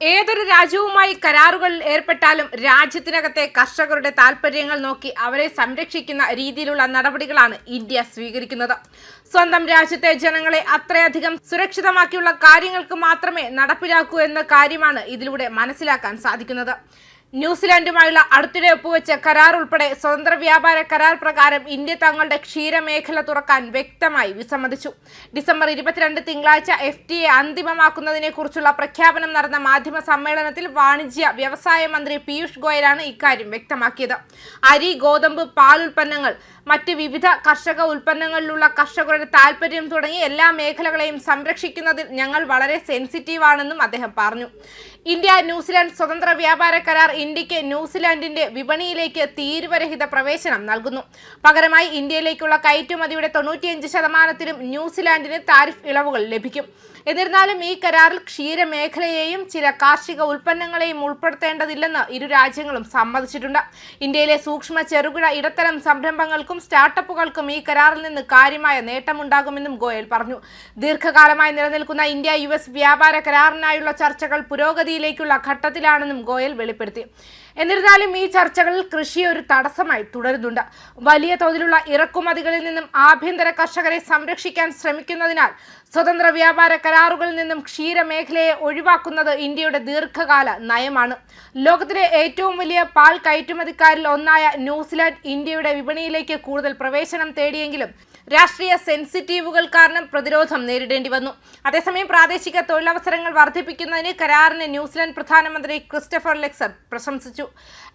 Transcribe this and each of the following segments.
ഏതൊരു രാജ്യവുമായി കരാറുകളിൽ ഏർപ്പെട്ടാലും രാജ്യത്തിനകത്തെ കർഷകരുടെ താൽപ്പര്യങ്ങൾ നോക്കി അവരെ സംരക്ഷിക്കുന്ന രീതിയിലുള്ള നടപടികളാണ് ഇന്ത്യ സ്വീകരിക്കുന്നത്. സ്വന്തം രാജ്യത്തെ ജനങ്ങളെ അത്രയധികം സുരക്ഷിതമാക്കിയുള്ള കാര്യങ്ങൾക്ക് മാത്രമേ നടപ്പിലാക്കൂ എന്ന കാര്യമാണ് ഇതിലൂടെ മനസ്സിലാക്കാൻ സാധിക്കുന്നത്. ന്യൂസിലാൻഡുമായുള്ള അടുത്തിടെ ഒപ്പുവെച്ച കരാർ ഉൾപ്പെടെ സ്വതന്ത്ര വ്യാപാര കരാർ പ്രകാരം ഇന്ത്യ തങ്ങളുടെ ക്ഷീരമേഖല തുറക്കാൻ വ്യക്തമായി വിസമ്മതിച്ചു. ഡിസംബർ ഇരുപത്തിരണ്ട് തിങ്കളാഴ്ച എഫ് ടി എ അന്തിമമാക്കുന്നതിനെ കുറിച്ചുള്ള പ്രഖ്യാപനം നടന്ന മാധ്യമ സമ്മേളനത്തിൽ വാണിജ്യ വ്യവസായ മന്ത്രി പീയൂഷ് ഗോയലാണ് ഇക്കാര്യം വ്യക്തമാക്കിയത്. അരി ഗോതമ്പ് പാൽ ഉൽപ്പന്നങ്ങൾ മറ്റ് വിവിധ കർഷക ഉൽപ്പന്നങ്ങളിലുള്ള കർഷകരുടെ താല്പര്യം തുടങ്ങി എല്ലാ മേഖലകളെയും സംരക്ഷിക്കുന്നതിൽ ഞങ്ങൾ വളരെ സെൻസിറ്റീവാണെന്നും അദ്ദേഹം പറഞ്ഞു. ഇന്ത്യ ന്യൂസിലാൻഡ് സ്വതന്ത്ര വ്യാപാര കരാർ ഇന്ത്യയ്ക്ക് ന്യൂസിലാൻഡിന്റെ വിപണിയിലേക്ക് തീരുവരഹിത പ്രവേശനം നൽകുന്നു. പകരമായി ഇന്ത്യയിലേക്കുള്ള കയറ്റുമതിയുടെ തൊണ്ണൂറ്റിയഞ്ച് ശതമാനത്തിലും ന്യൂസിലാൻഡിന് താരിഫ് ഇളവുകൾ ലഭിക്കും. എന്നിരുന്നാലും ഈ കരാറിൽ ക്ഷീരമേഖലയെയും ചില കാർഷിക ഉൽപ്പന്നങ്ങളെയും ഉൾപ്പെടുത്തേണ്ടതില്ലെന്ന് ഇരു രാജ്യങ്ങളും സമ്മതിച്ചിട്ടുണ്ട്. ഇന്ത്യയിലെ സൂക്ഷ്മ ചെറുകിട ഇടത്തരം സംരംഭങ്ങൾക്കും സ്റ്റാർട്ടപ്പുകൾക്കും ഈ കരാറിൽ നിന്ന് കാര്യമായ നേട്ടമുണ്ടാകുമെന്നും ഗോയൽ പറഞ്ഞു. ദീർഘകാലമായി നിലനിൽക്കുന്ന ഇന്ത്യ യു വ്യാപാര കരാറിനായുള്ള ചർച്ചകൾ പുരോഗതിയിലേക്കുള്ള ഘട്ടത്തിലാണെന്നും ഗോയൽ വെളിപ്പെടുത്തി. എന്നിരുന്നാലും ഈ ചർച്ചകളിൽ കൃഷി ഒരു തടസ്സമായി തുടരുന്നുണ്ട്. വലിയ തോതിലുള്ള ഇറക്കുമതികളിൽ നിന്നും ആഭ്യന്തര കർഷകരെ സംരക്ഷിക്കാൻ ശ്രമിക്കുന്നതിനാൽ സ്വതന്ത്ര വ്യാപാര കരാറുകളിൽ നിന്നും ക്ഷീരമേഖലയെ ഒഴിവാക്കുന്നത് ഇന്ത്യയുടെ ദീർഘകാല നയമാണ്. ലോകത്തിലെ ഏറ്റവും വലിയ പാൽ കയറ്റുമതിക്കാരിൽ ഒന്നായ ന്യൂസിലാൻഡ് ഇന്ത്യയുടെ വിപണിയിലേക്ക് കൂടുതൽ പ്രവേശനം തേടിയെങ്കിലും രാഷ്ട്രീയ സെൻസിറ്റീവുകൾ കാരണം പ്രതിരോധം നേരിടേണ്ടി വന്നു. അതേസമയം പ്രാദേശിക തൊഴിലവസരങ്ങൾ വർദ്ധിപ്പിക്കുന്നതിന് കരാറിന് ന്യൂസിലൻഡ് പ്രധാനമന്ത്രി ക്രിസ്റ്റഫർ ലെക്സർ പ്രശംസിച്ചു.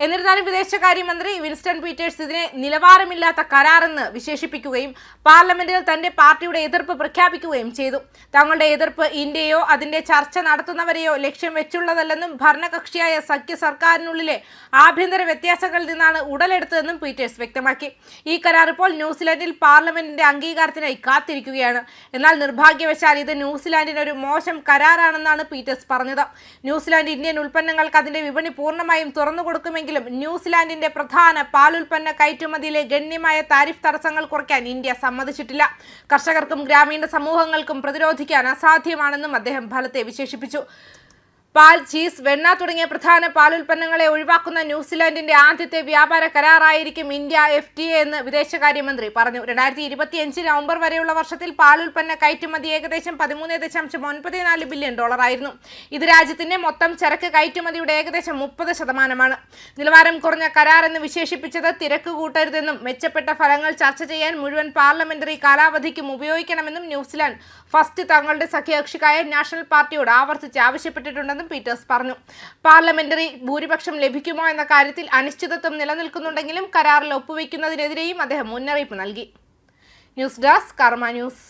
എന്നിരുന്നാലും വിദേശകാര്യമന്ത്രി വിൻസ്റ്റൺ പീറ്റേഴ്സ് ഇതിനെ നിലവാരമില്ലാത്ത കരാറെന്ന് വിശേഷിപ്പിക്കുകയും പാർലമെന്റിൽ തന്റെ പാർട്ടിയുടെ എതിർപ്പ് പ്രഖ്യാപിക്കുകയും ചെയ്തു. തങ്ങളുടെ എതിർപ്പ് ഇന്ത്യയോ അതിന്റെ ചർച്ച നടത്തുന്നവരെയോ ലക്ഷ്യം വെച്ചുള്ളതല്ലെന്നും ഭരണകക്ഷിയായ സഖ്യ സർക്കാരിനുള്ളിലെ ആഭ്യന്തര വ്യത്യാസങ്ങളിൽ നിന്നാണ് ഉടലെടുത്തതെന്നും പീറ്റേഴ്സ് വ്യക്തമാക്കി. ഈ കരാർ ഇപ്പോൾ ന്യൂസിലൻഡിൽ പാർലമെന്റിന്റെ അംഗീകാരത്തിനായി കാത്തിരിക്കുകയാണ് എന്നാൽ നിർഭാഗ്യവശാൽ ഇത് ന്യൂസിലാൻഡിന് ഒരു മോശം കരാറാണെന്നാണ് പീറ്റേഴ്സ് പറഞ്ഞത്. ന്യൂസിലാൻഡ് ഇന്ത്യൻ ഉൽപ്പന്നങ്ങൾക്ക് അതിന്റെ വിപണി പൂർണമായും തുറന്നു കൊടുക്കുമെങ്കിലും ന്യൂസിലാൻഡിന്റെ പ്രധാന പാലുൽപ്പന്ന കയറ്റുമതിയിലെ ഗണ്യമായ താരിഫ് തടസ്സങ്ങൾ കുറയ്ക്കാൻ ഇന്ത്യ സമ്മതിച്ചിട്ടില്ല. കർഷകർക്കും ഗ്രാമീണ സമൂഹങ്ങൾക്കും പ്രതിരോധിക്കാൻ അസാധ്യമാണെന്നും അദ്ദേഹം ഫലത്തെ വിശേഷിപ്പിച്ചു. പാൽ ചീസ് വെണ്ണ തുടങ്ങിയ പ്രധാന പാൽ ഉൽപ്പന്നങ്ങളെ ഒഴിവാക്കുന്ന ന്യൂസിലാൻഡിന്റെ ആദ്യത്തെ വ്യാപാര കരാറായിരിക്കും ഇന്ത്യ എഫ് ടി എ എന്ന് വിദേശകാര്യമന്ത്രി പറഞ്ഞു. രണ്ടായിരത്തി ഇരുപത്തിയഞ്ച് നവംബർ വരെയുള്ള വർഷത്തിൽ പാൽ ഉൽപ്പന്ന കയറ്റുമതി ഏകദേശം പതിമൂന്ന് ദശാംശം ഒൻപത് നാല് ബില്യൺ ഡോളറായിരുന്നു. ഇത് രാജ്യത്തിന്റെ മൊത്തം ചരക്ക് കയറ്റുമതിയുടെ ഏകദേശം മുപ്പത് ശതമാനമാണ്. നിലവാരം കുറഞ്ഞ കരാർ എന്ന് വിശേഷിപ്പിച്ചത് തിരക്ക് കൂട്ടരുതെന്നും മെച്ചപ്പെട്ട ഫലങ്ങൾ ചർച്ച ചെയ്യാൻ മുഴുവൻ പാർലമെന്ററി കാലാവധിക്കും ഉപയോഗിക്കണമെന്നും ന്യൂസിലാൻഡ് ഫസ്റ്റ് തങ്ങളുടെ സഖ്യകക്ഷിക്കായ നാഷണൽ പാർട്ടിയോട് ആവർത്തിച്ച് ആവശ്യപ്പെട്ടിട്ടുണ്ടെന്നും പീറ്റേഴ്സ് പറഞ്ഞു. പാർലമെന്ററി ഭൂരിപക്ഷം ലഭിക്കുമോ എന്ന കാര്യത്തിൽ അനിശ്ചിതത്വം നിലനിൽക്കുന്നുണ്ടെങ്കിലും കരാറിൽ ഒപ്പുവെക്കുന്നതിനെതിരെയും അദ്ദേഹം മുന്നറിയിപ്പ് നൽകി. News desk Karma news.